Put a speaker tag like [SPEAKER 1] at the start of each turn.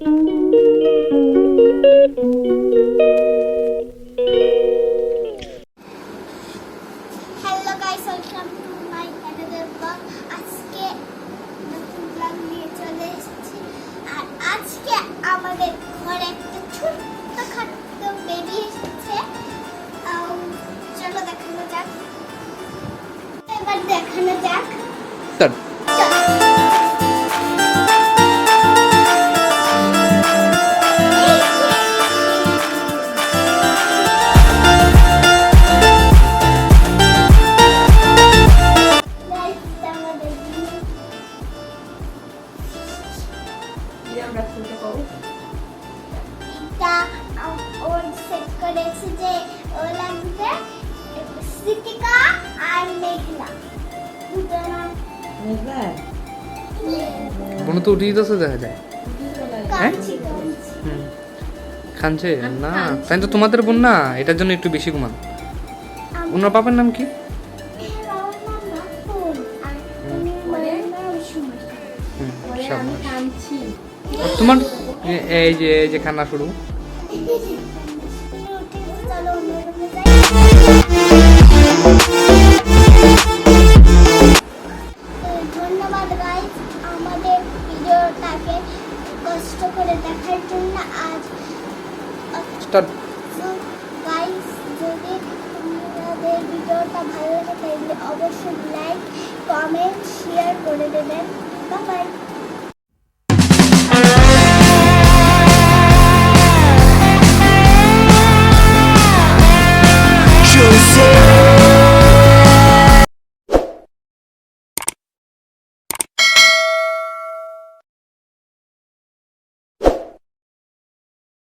[SPEAKER 1] Hello guys welcome to my another blog আজকে নতুন blog নিয়ে চলে এসেছি। আর আজকে আমাদের ঘরে একটা ছোট্ট খাট্ট বেবি এসেছে। চলো দেখানো যাক। এবার দেখানো যাক। এটা আম- ওর সেট করেছে যে ও লাগবে স্মৃতিকা আর মেঘলা। দুজনা
[SPEAKER 2] কোনো তো উঠিয়ে তো দেখা যায়। খানছে না তাই তো তোমাদের বোন না এটার জন্য একটু বেশি ঘুমান। ওনার বাবার নাম কি? তোমার এই যে এই যে শুরু।
[SPEAKER 1] তুমি উঠে চলো অন্য রুমে যাই। তো ধন্যবাদ গাইস আমাদের ভিডিওটাকে কষ্ট করে দেখার জন্য আজ
[SPEAKER 2] স্টার্ট।
[SPEAKER 1] যদি তোমাদের ভিডিওটা ভালো লাগে তাহলে অবশ্যই লাইক কমেন্ট শেয়ার করে দেবেন। Bye bye